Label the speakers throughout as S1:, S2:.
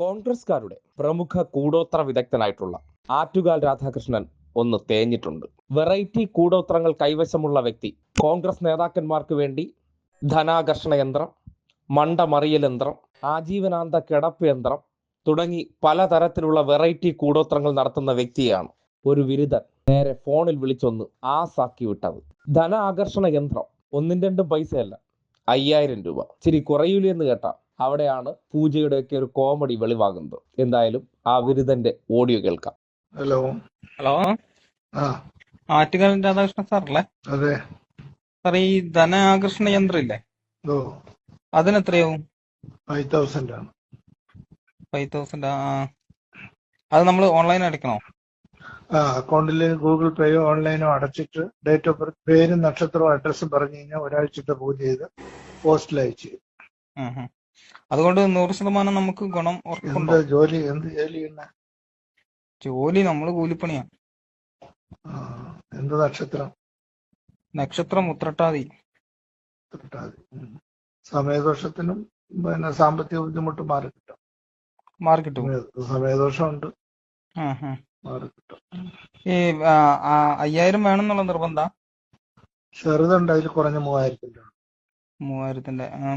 S1: കോൺഗ്രസ്കാരുടെ പ്രമുഖ കൂടോത്ര വിദഗ്ധനായിട്ടുള്ള ആറ്റുകാൽ രാധാകൃഷ്ണൻ ഒന്ന് തേഞ്ഞിട്ടുണ്ട്. വെറൈറ്റി കൂടോത്രങ്ങൾ കൈവശമുള്ള വ്യക്തി കോൺഗ്രസ് നേതാക്കന്മാർക്ക് വേണ്ടി ധനാകർഷണ യന്ത്രം മണ്ടമറിയൽ യന്ത്രം ആജീവനാന്ത കിടപ്പ് യന്ത്രം തുടങ്ങി പലതരത്തിലുള്ള വെറൈറ്റി കൂടോത്രങ്ങൾ നടത്തുന്ന വ്യക്തിയാണ് ഒരു വിരുദ്ധൻ നേരെ ഫോണിൽ വിളിച്ചൊന്ന് ആസാക്കി വിട്ടത്. ധന ആകർഷണ യന്ത്രം ഒന്നും രണ്ടും പൈസയല്ല അയ്യായിരം രൂപ. ഇച്ചിരി കുറയൂലെന്ന് കേട്ടാ. അവിടെയാണ് പൂജയുടെയൊക്കെ ഒരു കോമഡി വെളിവാകുന്നത്. എന്തായാലും ആ ബിരുദന്റെ ഓഡിയോ കേൾക്കാം.
S2: ഹലോ
S3: ഹലോ
S2: ആ.
S3: ആറ്റുകാൽ രാധാകൃഷ്ണൻ സാറല്ലേ?
S2: അതെ.
S3: സാർ ഈ ധനാകർഷണ യന്ത്രം ഇല്ലേ
S2: ഓ.
S3: അതിന് എത്രയാവും
S2: ഫൈവ് തൗസൻഡ് ആണ്.
S3: ഫൈവ് തൗസൻഡ് ആ അത് നമ്മൾ ഓൺലൈൻ അടയ്ക്കണോ?
S2: ആ അക്കൗണ്ടിൽ ഗൂഗിൾ പേയോ ഓൺലൈനോ അടച്ചിട്ട് ഡേറ്റ് ഓഫ് ബർത്ത് പേരും നക്ഷത്രവും അഡ്രസ്സും പറഞ്ഞു കഴിഞ്ഞാൽ ഒരാഴ്ചത്തെ പൂജ ചെയ്ത് പോസ്റ്റിൽ അയച്ചു.
S3: അതുകൊണ്ട് നൂറ് ശതമാനം നമുക്ക് ഗുണം ഉറപ്പുണ്ട്?
S2: ജോലി? എന്ത് ജോലി
S3: ജോലി നമ്മൾ കൂലിപ്പണിയാ.
S2: എന്ത് നക്ഷത്രം?
S3: നക്ഷത്രം ഉത്രട്ടാതി.
S2: ഉത്രട്ടാതി. സമയദോഷത്തിനും പിന്നെ സാമ്പത്തിക ബുദ്ധിമുട്ട് മാറി കിട്ടും
S3: മാറി കിട്ടും
S2: സമയദോഷമുണ്ട്. മാറി കിട്ടും
S3: ഈ അയ്യായിരം വേണം അയ്യായിരം വേണമെന്നുള്ള നിർബന്ധ?
S2: ചെറുതുണ്ട് അതിൽ കുറഞ്ഞ മൂവായിരത്തിന്റെ.
S3: മൂവായിരത്തിന്റെ ആ,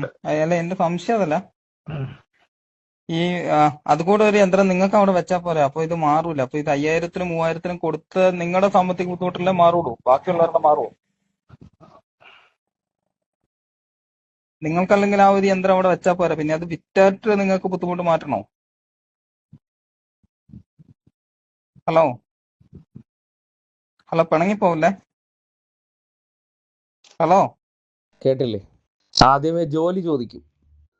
S3: അല്ല എന്റെ സംശയം അതല്ല. ഈ അതുകൂടെ ഒരു യന്ത്രം നിങ്ങൾക്ക് അവിടെ വെച്ചാൽ പോരെ. അപ്പൊ ഇത് മാറൂല. അപ്പൊ ഇത് അയ്യായിരത്തിനും മൂവായിരത്തിനും കൊടുത്ത് നിങ്ങളുടെ സാമ്പത്തിക ബുദ്ധിമുട്ടില്ലേ മാറുള്ളൂ. ബാക്കിയുള്ളവരുടെ മാറുമോ നിങ്ങൾക്കല്ലെങ്കിൽ ആ ഒരു യന്ത്രം അവിടെ വെച്ചാൽ പോരാ. പിന്നെ അത് വിറ്റാറ്റ് നിങ്ങൾക്ക് ബുദ്ധിമുട്ട് മാറ്റണോ? ഹലോ? ഹലോ പിണങ്ങി പോവില്ലേ ഹലോ?
S1: കേട്ടില്ലേ? ആദ്യമേ ജോലി ചോദിക്കും.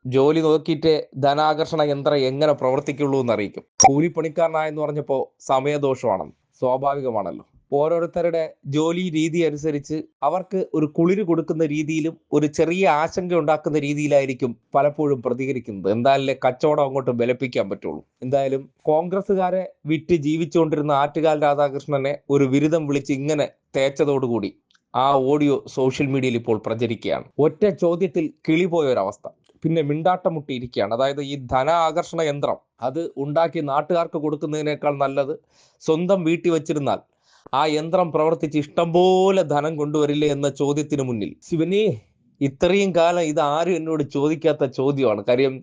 S1: ജോലി നോക്കിയിട്ട് ധനാകർഷണ യന്ത്രം എങ്ങനെ പ്രവർത്തിക്കുള്ളൂ എന്ന് അറിയിക്കും കൂലിപ്പണിക്കാരനായെന്ന് പറഞ്ഞപ്പോൾ സമയദോഷമാണെന്ന് സ്വാഭാവികമാണല്ലോ. ഓരോരുത്തരുടെ ജോലി രീതി അനുസരിച്ച് അവർക്ക് ഒരു കുളിര് കൊടുക്കുന്ന രീതിയിലും ഒരു ചെറിയ ആശങ്ക ഉണ്ടാക്കുന്ന രീതിയിലായിരിക്കും പലപ്പോഴും പ്രതികരിക്കുന്നത്. എന്തായാലും കച്ചവടം അങ്ങോട്ട് ബലപ്പിക്കാൻ പറ്റുള്ളൂ. എന്തായാലും കോൺഗ്രസ്സുകാരെ വിറ്റ് ജീവിച്ചുകൊണ്ടിരുന്ന ആറ്റുകാൽ രാധാകൃഷ്ണനെ ഒരു ബിരുദം വിളിച്ച് ഇങ്ങനെ തേച്ചതോടുകൂടി ആ ഓഡിയോ സോഷ്യൽ മീഡിയയിൽ ഇപ്പോൾ പ്രചരിക്കുകയാണ്. ഒറ്റ ചോദ്യത്തിൽ കിളിപോയ ഒരവസ്ഥ. പിന്നെ മിണ്ടാട്ടം മുട്ടിയിരിക്കുകയാണ് അതായത് ഈ ധന ആകർഷണ യന്ത്രം അത് ഉണ്ടാക്കി നാട്ടുകാർക്ക് കൊടുക്കുന്നതിനേക്കാൾ നല്ലത് സ്വന്തം വീട്ടിൽ വെച്ചിരുന്നാൽ ആ യന്ത്രം പ്രവർത്തിച്ച് ഇഷ്ടംപോലെ ധനം കൊണ്ടുവരില്ലേ എന്ന ചോദ്യത്തിന് മുന്നിൽ. ശിവനെ ഇത്രയും കാലം ഇത് ആരും എന്നോട് ചോദിക്കാത്ത ചോദ്യമാണ്. കാര്യം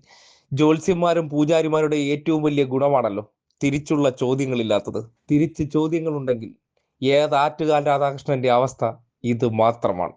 S1: ജ്യോത്സ്യന്മാരും പൂജാരിമാരുടെ ഏറ്റവും വലിയ ഗുണമാണല്ലോ തിരിച്ചുള്ള ചോദ്യങ്ങളില്ലാത്തത്. തിരിച്ച് ചോദ്യങ്ങളുണ്ടെങ്കിൽ ഏത് ആറ്റുകാൽ രാധാകൃഷ്ണന്റെ അവസ്ഥ? ഇത് മാത്രമാണ്.